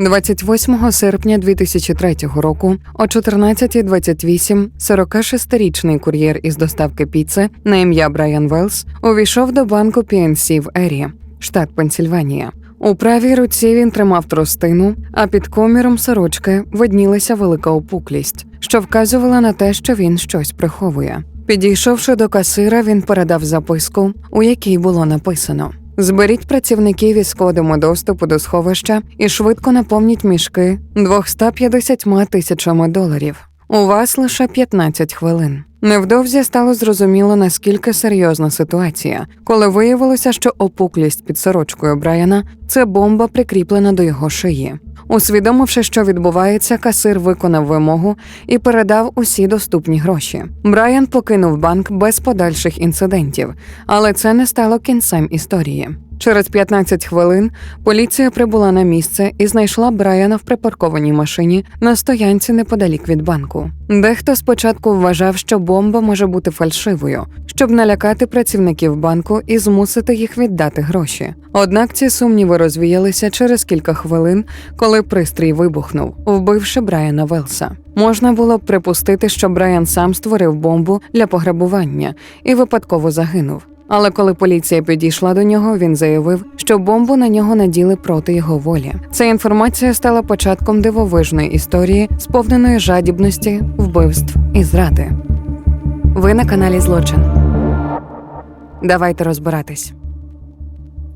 28 серпня 2003 року о 14.28 46-річний кур'єр із доставки піци на ім'я Брайан Велс увійшов до банку PNC в Ері, штат Пенсільванія. У правій руці він тримав тростину, а під коміром сорочки виднілася велика опуклість, що вказувала на те, що він щось приховує. Підійшовши до касира, він передав записку, у якій було написано: Зберіть працівників із кодами доступу до сховища і швидко наповніть мішки 250 тисячами доларів. У вас лише 15 хвилин. Невдовзі стало зрозуміло, наскільки серйозна ситуація, коли виявилося, що опуклість під сорочкою Брайана це бомба, прикріплена до його шиї. Усвідомивши, що відбувається, касир виконав вимогу і передав усі доступні гроші. Брайан покинув банк без подальших інцидентів, але це не стало кінцем історії. Через 15 хвилин поліція прибула на місце і знайшла Брайана в припаркованій машині на стоянці неподалік від банку. Дехто спочатку вважав, що бомба може бути фальшивою, щоб налякати працівників банку і змусити їх віддати гроші. Однак ці сумніви розвіялися через кілька хвилин, коли пристрій вибухнув, вбивши Брайана Велса. Можна було б припустити, що Брайан сам створив бомбу для пограбування і випадково загинув. Але коли поліція підійшла до нього, він заявив, що бомбу на нього наділи проти його волі. Ця інформація стала початком дивовижної історії, сповненої жадібності, вбивств і зради. Ви на каналі Злочин. Давайте розбиратись.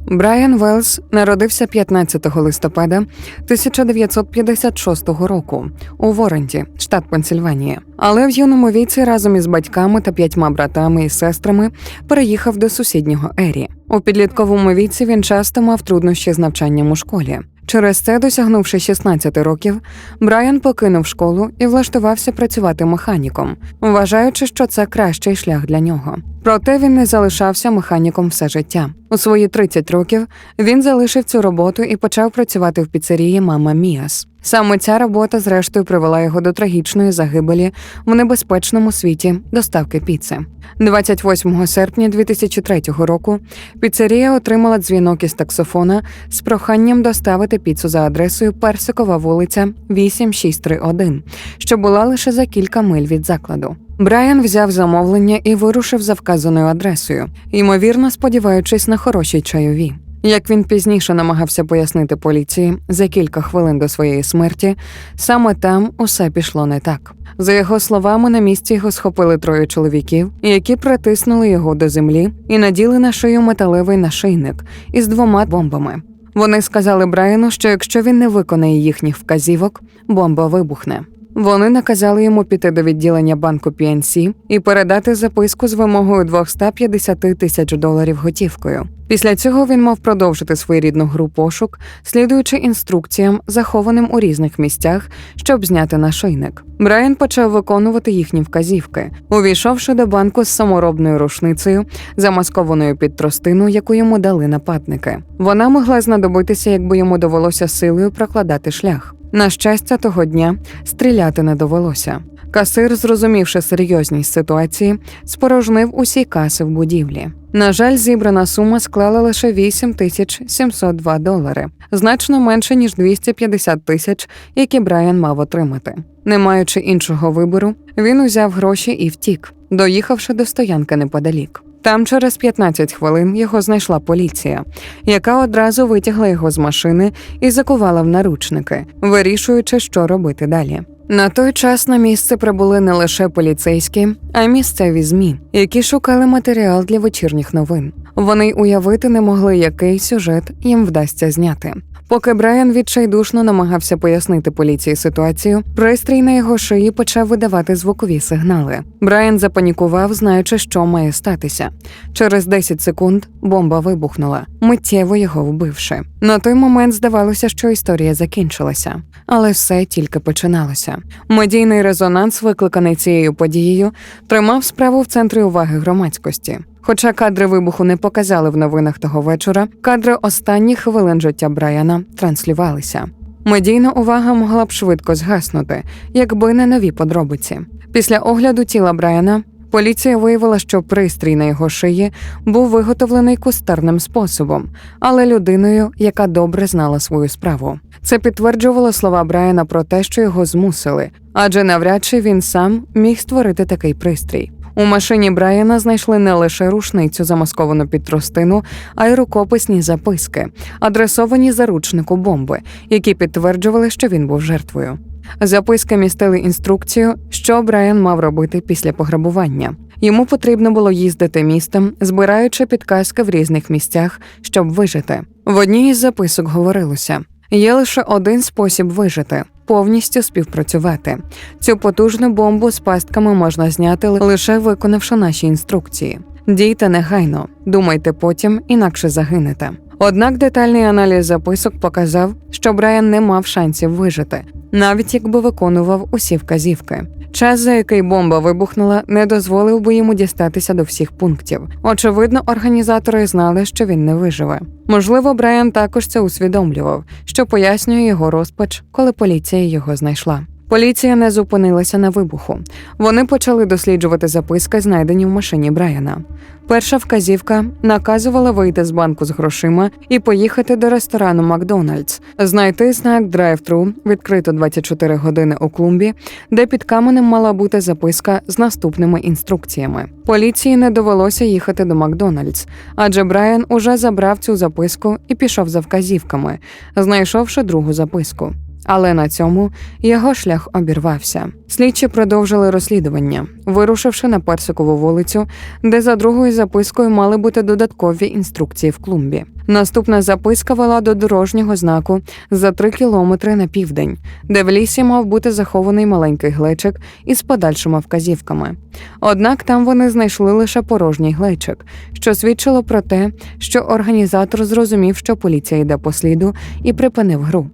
Брайан Велс народився 15 листопада 1956 року у Воренті, штат Пенсільванія. Але в юному віці разом із батьками та п'ятьма братами і сестрами переїхав до сусіднього Ері. У підлітковому віці він часто мав труднощі з навчанням у школі. Через це, досягнувши 16 років, Брайан покинув школу і влаштувався працювати механіком, вважаючи, що це кращий шлях для нього. Проте він не залишався механіком все життя. У свої 30 років він залишив цю роботу і почав працювати в піцерії Мама Міас. Саме ця робота, зрештою, привела його до трагічної загибелі в небезпечному світі доставки піци. 28 серпня 2003 року піцерія отримала дзвінок із таксофона з проханням доставити піцу за адресою Персикова вулиця 8631, що була лише за кілька миль від закладу. Брайан взяв замовлення і вирушив за вказаною адресою, ймовірно, сподіваючись на хороші чайові. Як він пізніше намагався пояснити поліції за кілька хвилин до своєї смерті, саме там усе пішло не так. За його словами, на місці його схопили троє чоловіків, які притиснули його до землі і наділи на шию металевий нашийник із двома бомбами. Вони сказали Брайану, що якщо він не виконає їхніх вказівок, бомба вибухне. Вони наказали йому піти до відділення банку PNC і передати записку з вимогою 250 тисяч доларів готівкою. Після цього він мав продовжити своєрідну гру пошук, слідуючи інструкціям, захованим у різних місцях, щоб зняти нашийник. Брайан почав виконувати їхні вказівки, увійшовши до банку з саморобною рушницею, замаскованою під тростину, яку йому дали нападники. Вона могла знадобитися, якби йому довелося силою прокладати шлях. На щастя, того дня стріляти не довелося. Касир, зрозумівши серйозність ситуації, спорожнив усі каси в будівлі. На жаль, зібрана сума склала лише 8 тисяч 702 долари, значно менше ніж 250 тисяч, які Брайан мав отримати. Не маючи іншого вибору, він узяв гроші і втік, доїхавши до стоянки неподалік. Там через 15 хвилин його знайшла поліція, яка одразу витягла його з машини і закувала в наручники, вирішуючи, що робити далі. На той час на місце прибули не лише поліцейські, а й місцеві змі, які шукали матеріал для вечірніх новин. Вони уявити не могли, який сюжет їм вдасться зняти. Поки Брайан відчайдушно намагався пояснити поліції ситуацію, пристрій на його шиї почав видавати звукові сигнали. Брайан запанікував, знаючи, що має статися. Через 10 секунд бомба вибухнула, миттєво його вбивши. На той момент здавалося, що історія закінчилася, але все тільки починалося. Медійний резонанс, викликаний цією подією, тримав справу в центрі уваги громадськості. Хоча кадри вибуху не показали в новинах того вечора, кадри останніх хвилин життя Брайана транслювалися. Медійна увага могла б швидко згаснути, якби не нові подробиці. Після огляду тіла Брайана Поліція виявила, що пристрій на його шиї був виготовлений кустарним способом, але людиною, яка добре знала свою справу. Це підтверджувало слова Брайана про те, що його змусили, адже навряд чи він сам міг створити такий пристрій. У машині Брайана знайшли не лише рушницю, замасковану під тростину, а й рукописні записки, адресовані заручнику бомби, які підтверджували, що він був жертвою. Записки містили інструкцію, що Брайан мав робити після пограбування. Йому потрібно було їздити містом, збираючи підказки в різних місцях, щоб вижити. В одній із записок говорилося: є лише один спосіб вижити повністю співпрацювати. Цю потужну бомбу з пастками можна зняти лише виконавши наші інструкції. Дійте негайно, думайте потім, інакше загинете. Однак детальний аналіз записок показав, що Брайан не мав шансів вижити, навіть якби виконував усі вказівки. Час, за який бомба вибухнула, не дозволив би йому дістатися до всіх пунктів. Очевидно, організатори знали, що він не виживе. Можливо, Брайан також це усвідомлював, що пояснює його розпач, коли поліція його знайшла. Поліція не зупинилася на вибуху. Вони почали досліджувати записки, знайдені в машині Брайана. Перша вказівка наказувала вийти з банку з грошима і поїхати до ресторану Макдональдс, знайти знак драйв-тру, відкрито 24 години у клумбі, де під каменем мала бути записка з наступними інструкціями. Поліції не довелося їхати до Макдональдс, адже Брайан уже забрав цю записку і пішов за вказівками, знайшовши другу записку. Але на цьому його шлях обірвався. Слідчі продовжили розслідування, вирушивши на персикову вулицю, де за другою запискою мали бути додаткові інструкції в клумбі. Наступна записка вела до дорожнього знаку за три кілометри на південь, де в лісі мав бути захований маленький глечик із подальшими вказівками. Однак там вони знайшли лише порожній глечик, що свідчило про те, що організатор зрозумів, що поліція йде по сліду, і припинив гру.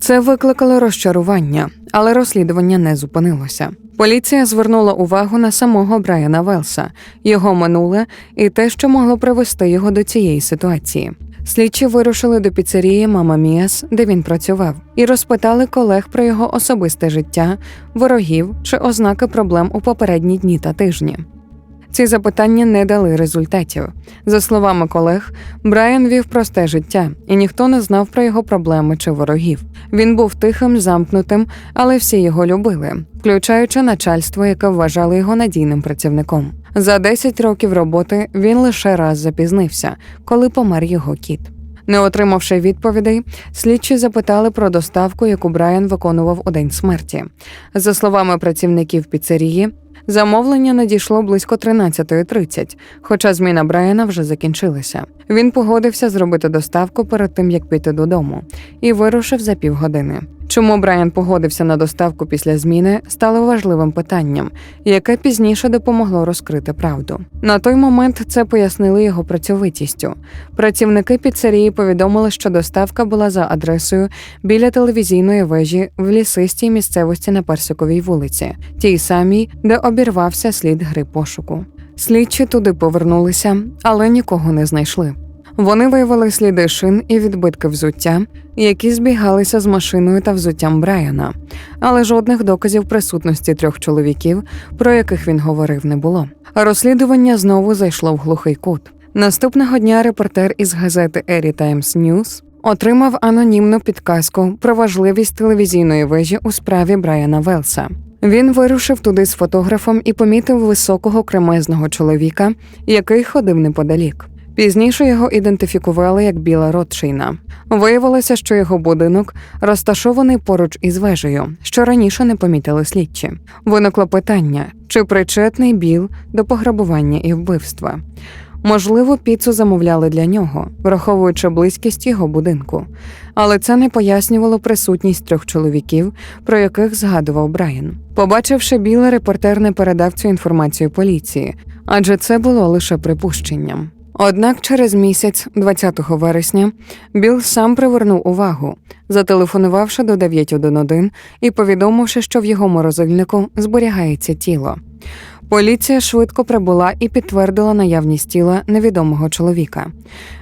Це викликало розчарування, але розслідування не зупинилося. Поліція звернула увагу на самого Брайана Велса, його минуле і те, що могло привести його до цієї ситуації. Слідчі вирушили до піцерії Мама Міас, де він працював, і розпитали колег про його особисте життя, ворогів чи ознаки проблем у попередні дні та тижні. Ці запитання не дали результатів. За словами колег, Брайан вів просте життя, і ніхто не знав про його проблеми чи ворогів. Він був тихим, замкнутим, але всі його любили, включаючи начальство, яке вважало його надійним працівником. За 10 років роботи він лише раз запізнився, коли помер його кіт. Не отримавши відповідей, слідчі запитали про доставку, яку Брайан виконував у день смерті. За словами працівників піцерії, замовлення надійшло близько 13.30, хоча зміна Брайана вже закінчилася. Він погодився зробити доставку перед тим, як піти додому, і вирушив за півгодини. Чому Брайан погодився на доставку після зміни, стало важливим питанням, яке пізніше допомогло розкрити правду. На той момент це пояснили його працьовитістю. Працівники піцерії повідомили, що доставка була за адресою біля телевізійної вежі в лісистій місцевості на Персиковій вулиці, тій самій, де обірвався слід гри пошуку. Слідчі туди повернулися, але нікого не знайшли. Вони виявили сліди шин і відбитки взуття, які збігалися з машиною та взуттям Брайана, але жодних доказів присутності трьох чоловіків, про яких він говорив, не було. Розслідування знову зайшло в глухий кут. Наступного дня репортер із газети Ері Times News отримав анонімну підказку про важливість телевізійної вежі у справі Брайана Велса. Він вирушив туди з фотографом і помітив високого кремезного чоловіка, який ходив неподалік. Пізніше його ідентифікували як Біла Ротшейна. Виявилося, що його будинок розташований поруч із вежею, що раніше не помітили слідчі. Виникло питання, чи причетний Біл до пограбування і вбивства. Можливо, піцу замовляли для нього, враховуючи близькість його будинку, але це не пояснювало присутність трьох чоловіків, про яких згадував Брайан. Побачивши Біла, репортер не передав цю інформацію поліції, адже це було лише припущенням. Однак через місяць, 20 вересня, Біл сам привернув увагу, зателефонувавши до 911 і повідомивши, що в його морозильнику зберігається тіло. Поліція швидко прибула і підтвердила наявність тіла невідомого чоловіка.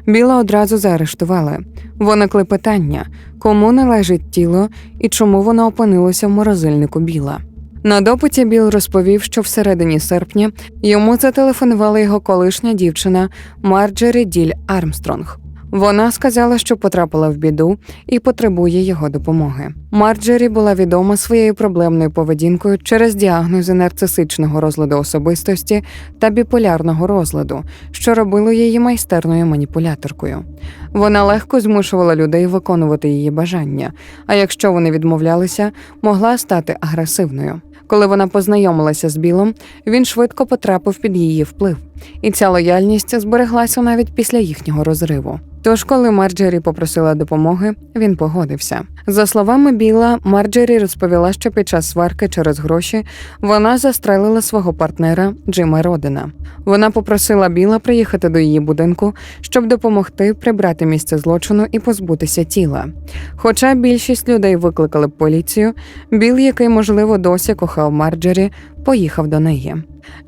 Біла одразу заарештували. Виникли питання, кому належить тіло і чому воно опинилося в морозильнику біла. На допиті Біл розповів, що всередині серпня йому зателефонувала його колишня дівчина Марджері Діль Армстронг. Вона сказала, що потрапила в біду і потребує його допомоги. Марджері була відома своєю проблемною поведінкою через діагнози нарцисичного розладу особистості та біполярного розладу, що робило її майстерною маніпуляторкою. Вона легко змушувала людей виконувати її бажання, а якщо вони відмовлялися, могла стати агресивною. Коли вона познайомилася з Білом, він швидко потрапив під її вплив, і ця лояльність збереглася навіть після їхнього розриву. Тож, коли Марджері попросила допомоги, він погодився. За словами Біла, Марджері розповіла, що під час сварки через гроші вона застрелила свого партнера Джима Родена. Вона попросила Біла приїхати до її будинку, щоб допомогти прибрати місце злочину і позбутися тіла. Хоча більшість людей викликали б поліцію, Біл, який можливо досі кохав Марджері, поїхав до неї.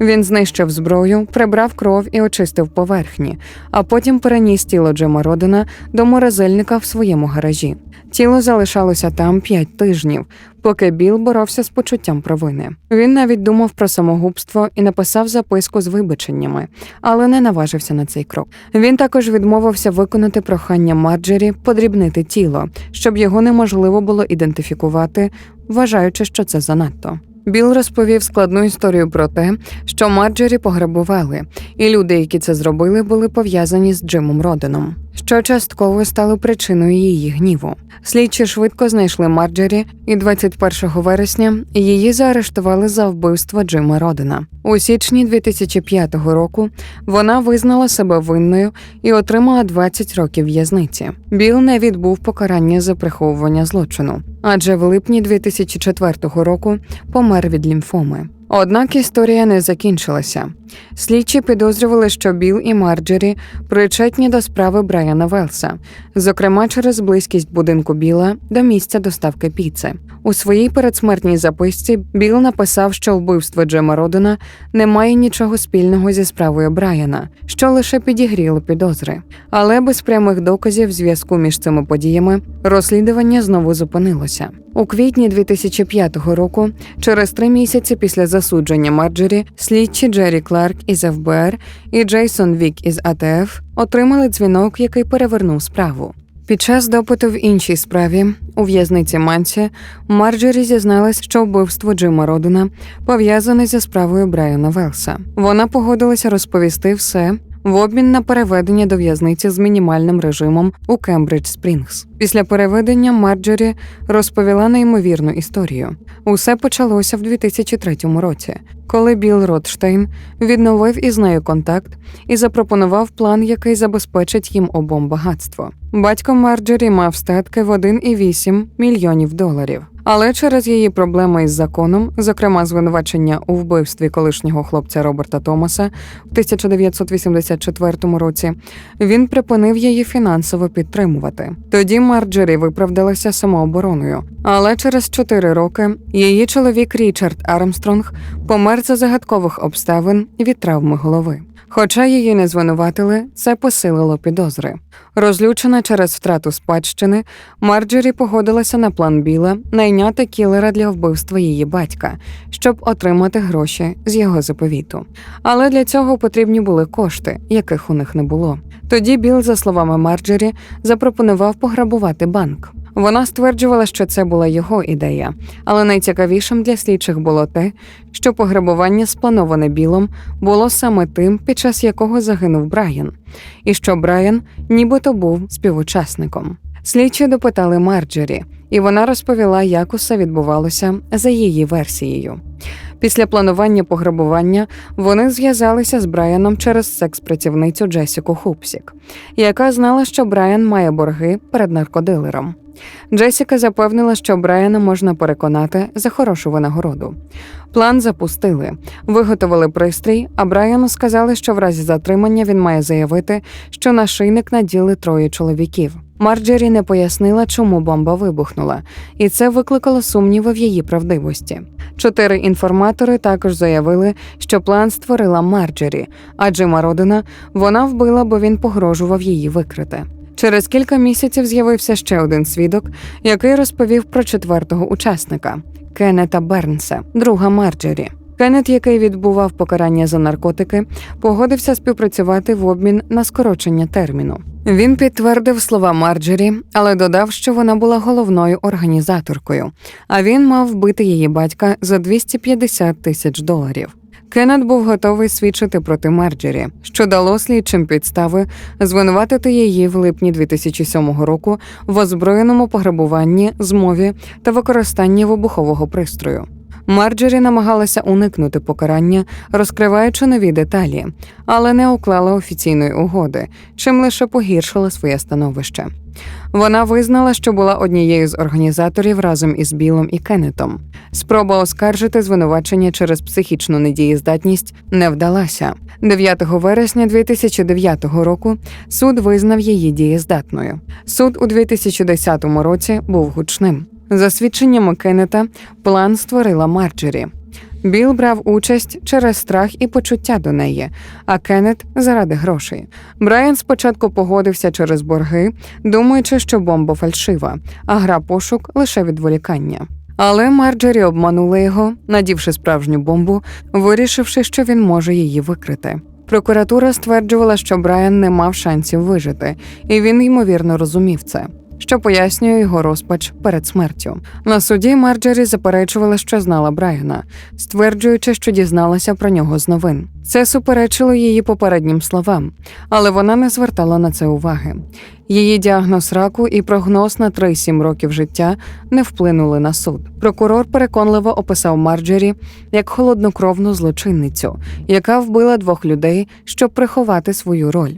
Він знищив зброю, прибрав кров і очистив поверхні, а потім переніс тіло Джима Родена до морозильника в своєму гаражі. Тіло залишалося там п'ять тижнів, поки Біл боровся з почуттям провини. Він навіть думав про самогубство і написав записку з вибаченнями, але не наважився на цей крок. Він також відмовився виконати прохання Марджері подрібнити тіло, щоб його неможливо було ідентифікувати, вважаючи, що це занадто. Біл розповів складну історію про те, що Марджері пограбували, і люди, які це зробили, були пов'язані з Джимом Роденом, що частково стало причиною її гніву. Слідчі швидко знайшли Марджері, і 21 вересня її заарештували за вбивство Джима Родена. У січні 2005 року вона визнала себе винною і отримала 20 років в'язниці. Біл не відбув покарання за приховування злочину, адже в липні 2004 року помер від лімфоми. Однак історія не закінчилася. Слідчі підозрювали, що Біл і Марджері причетні до справи Брайана Велса, зокрема через близькість будинку Біла до місця доставки піци. У своїй передсмертній записці Біл написав, що вбивство Джема Родена не має нічого спільного зі справою Брайана, що лише підігріло підозри. Але без прямих доказів зв'язку між цими подіями розслідування знову зупинилося. У квітні 2005 року, через три місяці після засудження Марджері, слідчі Джері Кларк із ФБР і Джейсон Вік із АТФ отримали дзвінок, який перевернув справу. Під час допиту в іншій справі у в'язниці Манці Марджері зізналась, що вбивство Джима Родена пов'язане зі справою Брайана Велса. Вона погодилася розповісти все в обмін на переведення до в'язниці з мінімальним режимом у Кембридж Спрінгс. Після переведення Марджері розповіла неймовірну історію. Усе почалося в 2003 році, коли Білл Ротштейн відновив із нею контакт і запропонував план, який забезпечить їм обом багатство. Батько Марджері мав статки в 1,8 мільйонів доларів. Але через її проблеми із законом, зокрема звинувачення у вбивстві колишнього хлопця Роберта Томаса в 1984 році, він припинив її фінансово підтримувати. Тоді Марджері виправдалася самообороною, але через чотири роки її чоловік Річард Армстронг помер за загадкових обставин від травми голови. Хоча її не звинуватили, це посилило підозри. Розлючена через втрату спадщини, Марджері погодилася на план Біла найняти кілера для вбивства її батька, щоб отримати гроші з його заповіту. Але для цього потрібні були кошти, яких у них не було. Тоді Біл, за словами Марджері, запропонував пограбувати банк. Вона стверджувала, що це була його ідея, але найцікавішим для слідчих було те, що пограбування, сплановане білом, було саме тим, під час якого загинув Брайан, і що Брайан нібито був співучасником. Слідчі допитали Марджері, і вона розповіла, як усе відбувалося за її версією. Після планування пограбування вони зв'язалися з Брайаном через секс-працівницю Джесіку Хупсік, яка знала, що Брайан має борги перед наркодилером. Джесіка запевнила, що Брайана можна переконати за хорошу винагороду. План запустили, виготовили пристрій, а Брайану сказали, що в разі затримання він має заявити, що нашийник наділи троє чоловіків. Марджері не пояснила, чому бомба вибухнула, і це викликало сумніви в її правдивості. Чотири інформатори також заявили, що план створила Марджері, а Джима Родена вона вбила, бо він погрожував її викрити. Через кілька місяців з'явився ще один свідок, який розповів про четвертого учасника Кеннета Бернса, друга Марджері. Кеннет, який відбував покарання за наркотики, погодився співпрацювати в обмін на скорочення терміну. Він підтвердив слова Марджері, але додав, що вона була головною організаторкою, а він мав вбити її батька за 250 тисяч доларів. Кеннет був готовий свідчити проти Марджері, що дало слідчим підстави звинуватити її в липні 2007 року в озброєному пограбуванні, змові та використанні вибухового пристрою. Марджері намагалася уникнути покарання, розкриваючи нові деталі, але не уклала офіційної угоди, чим лише погіршила своє становище. Вона визнала, що була однією з організаторів разом із Білом і Кеннетом. Спроба оскаржити звинувачення через психічну недієздатність не вдалася. 9 вересня 2009 року суд визнав її дієздатною. Суд у 2010 році був гучним. За свідченнями Кеннета, план створила Марджері. Біл брав участь через страх і почуття до неї, а Кеннет заради грошей. Брайан спочатку погодився через борги, думаючи, що бомба фальшива, а гра пошук лише відволікання. Але Марджері обманула його, надівши справжню бомбу, вирішивши, що він може її викрити. Прокуратура стверджувала, що Брайан не мав шансів вижити, і він ймовірно розумів це що пояснює його розпач перед смертю. На суді Марджері заперечувала, що знала Брайана, стверджуючи, що дізналася про нього з новин. Це суперечило її попереднім словам, але вона не звертала на це уваги. Її діагноз раку і прогноз на 3-7 років життя не вплинули на суд. Прокурор переконливо описав Марджері як холоднокровну злочинницю, яка вбила двох людей, щоб приховати свою роль.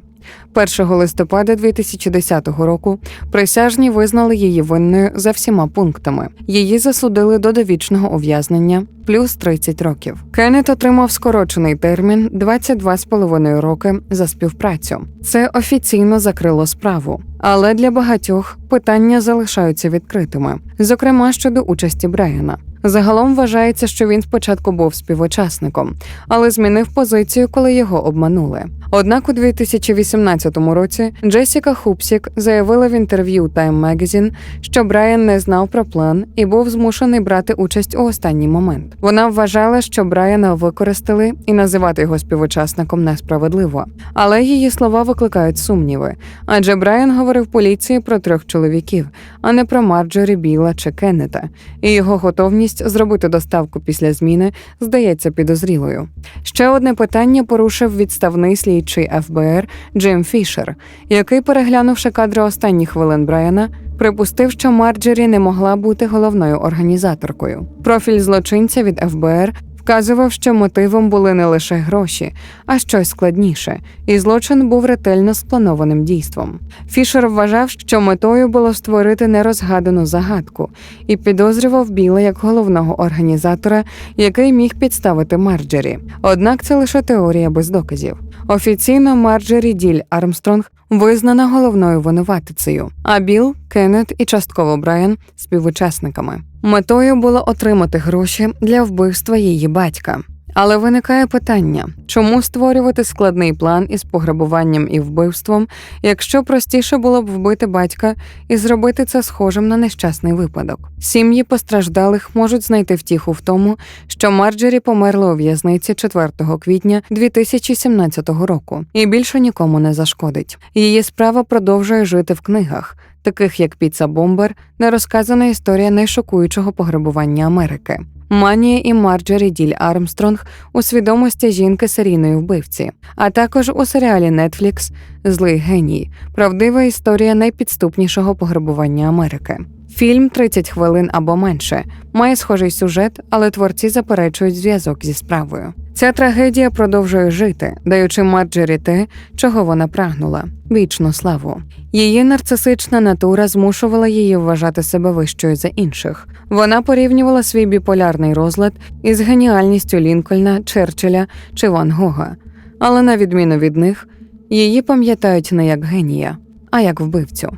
1 листопада 2010 року присяжні визнали її винною за всіма пунктами. Її засудили до довічного ув'язнення плюс 30 років. Кеннет отримав скорочений термін 22,5 роки за співпрацю. Це офіційно закрило справу. Але для багатьох питання залишаються відкритими, зокрема щодо участі Брайана. Загалом вважається, що він спочатку був співучасником, але змінив позицію, коли його обманули. Однак у 2018 році Джесіка Хупсік заявила в інтерв'ю Time Magazine, що Брайан не знав про план і був змушений брати участь у останній момент. Вона вважала, що Брайана використали і називати його співучасником несправедливо, але її слова викликають сумніви. Адже Брайан говорив поліції про трьох чоловіків, а не про Марджорі Біла чи Кеннета, і його готовність зробити доставку після зміни здається підозрілою. Ще одне питання порушив відставний слідчий ФБР Джим Фішер, який, переглянувши кадри останніх хвилин Брайана, припустив, що Марджері не могла бути головною організаторкою. Профіль злочинця від ФБР вказував, що мотивом були не лише гроші, а щось складніше, і злочин був ретельно спланованим дійством. Фішер вважав, що метою було створити нерозгадану загадку і підозрював Біла як головного організатора, який міг підставити Марджері. Однак це лише теорія без доказів. Офіційно Марджері Діль Армстронг визнана головною винуватицею, а Біл, Кеннет і частково Брайан співучасниками. Метою було отримати гроші для вбивства її батька. Але виникає питання, чому створювати складний план із пограбуванням і вбивством, якщо простіше було б вбити батька і зробити це схожим на нещасний випадок. Сім'ї постраждалих можуть знайти втіху в тому, що Марджері померла у в'язниці 4 квітня 2017 року і більше нікому не зашкодить. Її справа продовжує жити в книгах, таких як Піца Бомбер, нерозказана історія найшокуючого пограбування Америки. Манія і Марджері Діль Армстронг у свідомості жінки серійної вбивці, а також у серіалі Netflix Злий геній, правдива історія найпідступнішого пограбування Америки. Фільм «30 хвилин або менше має схожий сюжет, але творці заперечують зв'язок зі справою. Ця трагедія продовжує жити, даючи Марджері те, чого вона прагнула вічну славу. Її нарцисична натура змушувала її вважати себе вищою за інших. Вона порівнювала свій біполярний розлад із геніальністю Лінкольна, Черчилля чи Ван Гога. Але на відміну від них, її пам'ятають не як генія, а як вбивцю.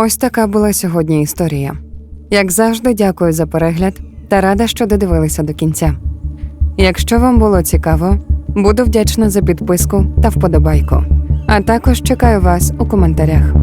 Ось така була сьогодні історія. Як завжди, дякую за перегляд та рада, що додивилися до кінця. Якщо вам було цікаво, буду вдячна за підписку та вподобайку. А також чекаю вас у коментарях.